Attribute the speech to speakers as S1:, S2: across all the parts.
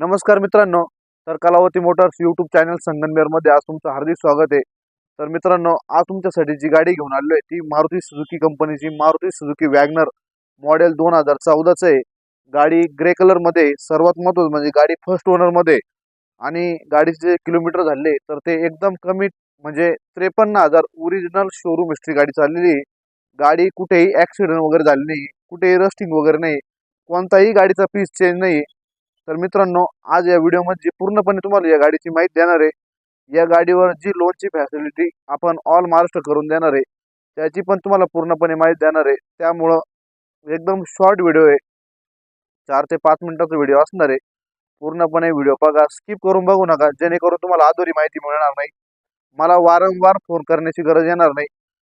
S1: नमस्कार मित्रांनो तर कलावती मोटर्स यूट्यूब चॅनल संगमनेरमध्ये आज तुमचं हार्दिक स्वागत आहे. तर मित्रांनो आज तुमच्यासाठी जी गाडी घेऊन आलो आहे ती मारुती सुझुकी कंपनीची मारुती सुझुकी वॅगनर मॉडेल दोन हजार चौदाचं आहे. गाडी ग्रे कलरमध्ये सर्वात महत्त्वाचं म्हणजे गाडी फर्स्ट ओनरमध्ये आणि गाडीचे जे किलोमीटर झाले तर ते एकदम कमी म्हणजे त्रेपन्न हजार ओरिजिनल शोरूम हिस्ट्री गाडी चाललेली आहे. गाडी कुठेही ॲक्सिडेंट वगैरे झाली नाही कुठेही रस्टिंग वगैरे नाही कोणताही गाडीचा पीस चेंज नाही. तर मित्रांनो आज या व्हिडिओमध्ये जी पूर्णपणे तुम्हाला या गाडीची माहिती देणार आहे या गाडीवर जी लोनची फॅसिलिटी आपण ऑल महाराष्ट्र करून देणार आहे त्याची पण तुम्हाला पूर्णपणे माहिती देणार आहे. त्यामुळं एकदम शॉर्ट व्हिडिओ आहे. चार ते पाच मिनिटाचा व्हिडिओ असणार आहे. पूर्णपणे व्हिडिओ बघा स्किप करून बघू नका जेणेकरून तुम्हाला अधुरी माहिती मिळणार नाही. मला वारंवार फोन करण्याची गरज येणार नाही.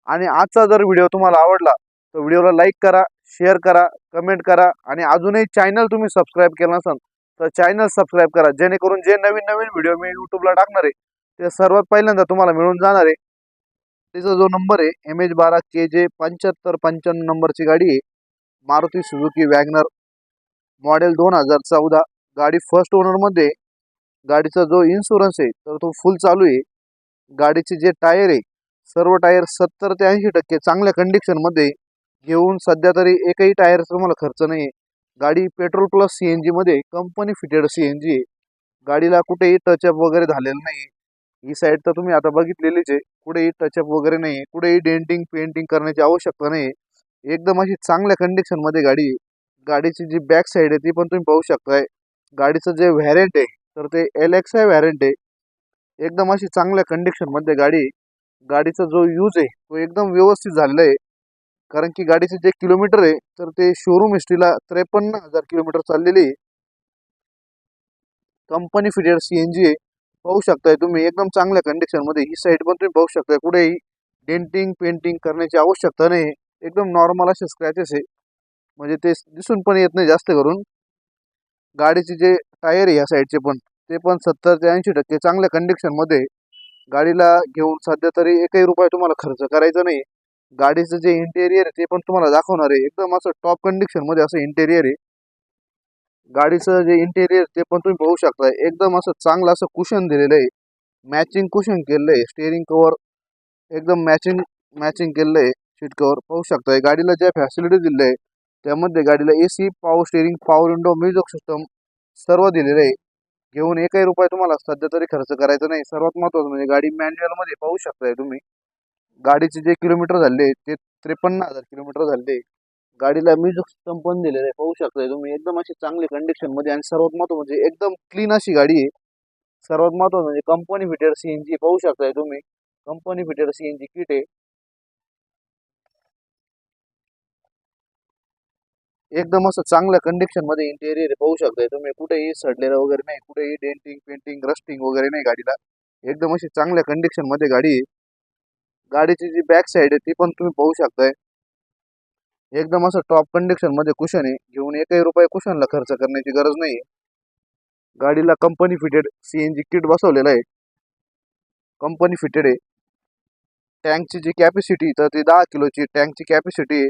S1: आणि आजचा जर व्हिडिओ तुम्हाला आवडला तर व्हिडिओला लाईक करा शेअर करा कमेंट करा आणि अजूनही चॅनल तुम्ही सबस्क्राईब केलं नसाल तर चॅनल सबस्क्राईब करा. जेणेकरून जे नवीन नवीन व्हिडिओ मी यूट्यूबला टाकणार आहे ते सर्वात पहिल्यांदा तुम्हाला मिळून जाणार आहे. त्याचा जो नंबर आहे एम एच बारा के जे पंच्याहत्तर पंच्याण्णव नंबरची गाडी आहे. मारुती सुझुकी वॅगनर मॉडेल दोन हजार चौदा. गाडी फर्स्ट ओनरमध्ये गाडीचा जो इन्शुरन्स आहे तर तो फुल चालू आहे. गाडीचे जे टायर आहे सर्व टायर सत्तर ते ऐंशी टक्के चांगल्या कंडिशनमध्ये घेऊन सध्या तरी एकही टायरचा तुम्हाला खर्च नाही आहे गाडी पेट्रोल प्लस सी एन जीमध्ये company fitted C N G आहे. गाडीला कुठेही टचअप वगैरे झालेलं नाही ही साईड तर तुम्ही आता बघितलेलीच आहे. कुठेही टचअप वगैरे नाही कुठेही डेंटिंग पेंटिंग करण्याची आवश्यकता नाही एकदम अशी चांगल्या कंडिशनमध्ये गाडी आहे. गाडीची जी बॅक साईड आहे ती पण तुम्ही पाहू शकताय. गाडीचं जे व्हॅरेंट आहे तर ते एल एक्स आय आहे. एकदम अशी चांगल्या कंडिशनमध्ये गाडी गाडीचा जो यूज आहे तो एकदम व्यवस्थित झालेला आहे. कारण की गाडीचे जे किलोमीटर आहे तर ते शोरूम हिस्ट्रीला त्रेपन्न हजार किलोमीटर चाललेली आहे. Company fitted C N G आहे. पाहू शकताय तुम्ही एकदम चांगल्या कंडिशनमध्ये ही साईड पण तुम्ही पाहू शकताय. कुठेही डेंटिंग पेंटिंग करण्याची आवश्यकता नाही. एकदम नॉर्मल असे स्क्रॅचेस आहे. म्हणजे ते दिसून पण येत नाही जास्त करून. गाडीचे जे टायर आहे या साईडचे पण ते पण सत्तर ते ऐंशी टक्के चांगल्या कंडिशनमध्ये गाडीला घेऊन सध्या तरी एकही रुपये तुम्हाला खर्च करायचा नाही. गाडीचं जे इंटेरियर आहे ते पण तुम्हाला दाखवणार आहे. एकदम असं टॉप कंडिशनमध्ये असं इंटेरियर आहे. गाडीचं जे इंटेरियर ते पण तुम्ही पाहू शकता. एकदम असं चांगलं असं कुशन दिलेलं आहे. मॅचिंग कुशन केलेलं आहे. स्टेअरिंग कवर एकदम मॅचिंग मॅचिंग केलेलं आहे. सीट कवर पाहू शकताय गाडीला ज्या फॅसिलिटी दिलेल्या आहे त्यामध्ये गाडीला A C power steering power window music system सर्व दिलेलं आहे. घेऊन एकही रुपये तुम्हाला सध्या तरी खर्च करायचा नाही. सर्वात महत्त्वाचं म्हणजे गाडी मॅन्युअलमध्ये पाहू शकताय तुम्ही. गाडीचे जे किलोमीटर झाले ते त्रेपन्न हजार किलोमीटर झाले. गाडीला म्युझिक सिस्टम पण दिलेलं आहे पाहू शकताय तुम्ही. एकदम अशी चांगली कंडिशनमध्ये आणि सर्वात महत्त्वाचं म्हणजे एकदम क्लीन अशी गाडी आहे. सर्वात महत्त्वाचं म्हणजे company fitted C N G पाहू शकताय तुम्ही. Company fitted C N G kit आहे. एकदम असं चांगल्या कंडिशनमध्ये इंटेरियर पाहू शकताय तुम्ही. कुठेही सडलेलं वगैरे नाही कुठेही डेंटिंग पेंटिंग रस्टिंग वगैरे नाही गाडीला. एकदम अशी चांगल्या कंडिशनमध्ये गाडी आहे. गाडीची जी बॅक साईड आहे ती पण तुम्ही पाहू शकताय. एकदम असं टॉप कंडिशनमध्ये कुशन आहे. घेऊन एकही रुपये कुशनला खर्च करण्याची गरज नाही गाडीला company fitted C N G kit बसवलेलं आहे. कंपनी फिटेड आहे. टँकची जी कॅपॅसिटी तर ती दहा किलोची टँकची कॅपॅसिटी आहे.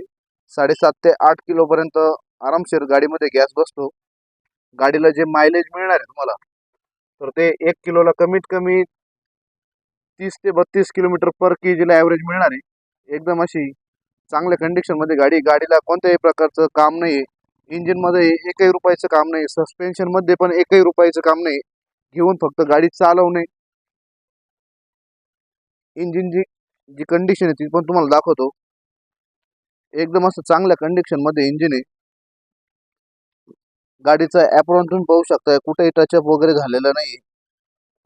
S1: साडेसात ते आठ किलोपर्यंत आरामशीर गाडीमध्ये गॅस बसतो. गाडीला जे मायलेज मिळणार आहे तुम्हाला तर ते एक किलोला कमीत कमी तीस ते बत्तीस किलोमीटर पर के जीला ॲव्हरेज मिळणार आहे. एकदम अशी चांगल्या कंडिशनमध्ये गाडी गाडीला कोणत्याही प्रकारचं काम नाही इंजिनमध्ये एकही रुपयाचं काम नाही सस्पेन्शनमध्ये पण एकही रुपयाचं काम नाही घेऊन फक्त गाडी चालवणे. इंजिन जी जी कंडिशन आहे ती पण तुम्हाला दाखवतो. एकदम असं चांगल्या कंडिशनमध्ये इंजिन आहे. गाडीचा ॲप्रॉन तुम्ही पाहू शकता कुठेही टचअप वगैरे झालेलं नाही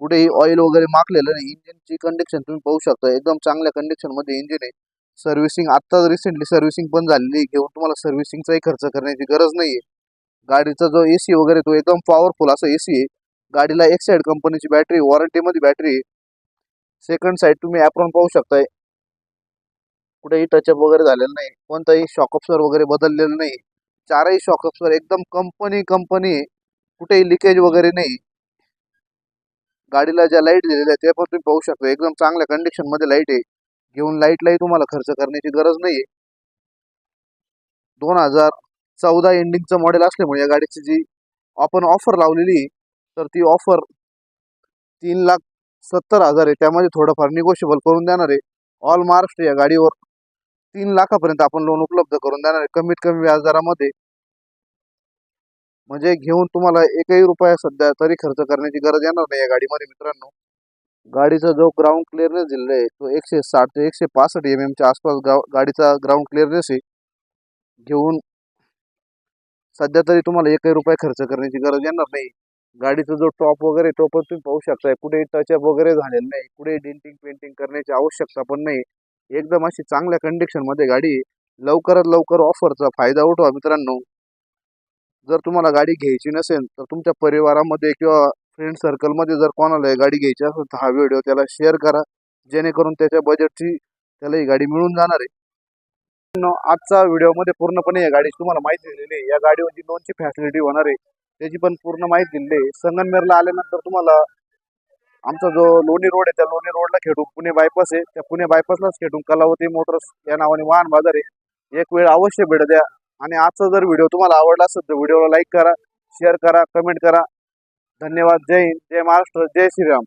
S1: कुठेही ऑइल वगैरे मागलेलं नाही. इंजिनची कंडिशन तुम्ही पाहू शकता. एकदम चांगल्या कंडिशनमध्ये इंजिन आहे. सर्व्हिसिंग आत्ता रिसेंटली सर्व्हिसिंग पण झालेली आहे. घेऊन तुम्हाला सर्व्हिसिंगचाही खर्च करण्याची गरज नाही आहे गाडीचा जो ए सी वगैरे तो एकदम पॉवरफुल असा ए सी आहे. गाडीला एक साईड कंपनीची बॅटरी वॉरंटीमध्ये बॅटरी आहे. सेकंड साईड तुम्ही ॲप्रॉन पाहू शकताय कुठेही टचअप वगैरे झालेलं नाही. कोणताही शॉकअप्सर वगैरे बदललेलं नाही. चारही शॉकअप्सर एकदम कंपनी कंपनी कुठेही लिकेज वगैरे नाही. गाडीला ज्या लाइट दिलेल्या आहेत ते पण तुम्ही पाहू शकता. एकदम चांगल्या कंडिशनमध्ये लाइट आहे. घेऊन लाईटलाही तुम्हाला खर्च करण्याची गरज नाही आहे दोन हजार चौदा एंडिंगचं मॉडेल असल्यामुळे या गाडीची जी आपण ऑफर लावलेली तर ती ऑफर तीन लाख सत्तर हजार आहे. त्यामध्ये थोडंफार निगोशिएबल करून देणार आहे. ऑल महाराष्ट्र या गाडीवर तीन लाखापर्यंत आपण लोन उपलब्ध करून देणार आहे. कमीत कमी व्याजदरामध्ये म्हणजे घेऊन तुम्हाला एकही रुपया सध्या तरी खर्च करण्याची गरज येणार नाही या गाडीमध्ये मित्रांनो. गाडीचा जो ग्राउंड क्लिअरनेस दिलेला आहे तो एकशे साठ ते एकशे पासष्ट एम एमच्या आसपास गाव गाडीचा ग्राउंड क्लिअरनेस आहे. घेऊन सध्या तरी तुम्हाला एकही रुपया खर्च करण्याची गरज येणार नाही. गाडीचा जो टॉप वगैरे तो पण तुम्ही पाहू शकताय कुठे टचअप वगैरे झालेलं नाही. कुठे डेंटिंग पेंटिंग करण्याची आवश्यकता पण नाही. एकदम अशी चांगल्या कंडिशनमध्ये गाडी लवकरात लवकर ऑफरचा फायदा उठवा मित्रांनो. जर तुम्हाला गाडी घ्यायची नसेल तर तुमच्या परिवारामध्ये किंवा फ्रेंड सर्कलमध्ये जर कोणाला गाडी घ्यायची असेल तर हा व्हिडिओ त्याला शेअर करा. जेणेकरून त्याच्या बजेटची त्याला ही गाडी मिळून जाणार आहे. आजचा व्हिडिओमध्ये पूर्णपणे या गाडीची तुम्हाला माहिती दिलेली आहे. या गाडीवरची लोनची फॅसिलिटी होणार आहे. त्याची पण पूर्ण माहिती दिलेली आहे. संगनमेरला आल्यानंतर तुम्हाला आमचा जो लोणी रोड आहे त्या लोणी रोडला खेटून पुणे बायपास आहे. त्या पुणे बायपासलाच खेटून कलावती मोटर्स या नावाने वाहन बाजार आहे. एक वेळ अवश्य भेट द्या. आणि आजचा जर व्हिडिओ तुम्हाला आवडला असेल तर व्हिडिओला लाईक करा शेअर करा कमेंट करा. धन्यवाद. जय हिंद जय महाराष्ट्र जय श्रीराम.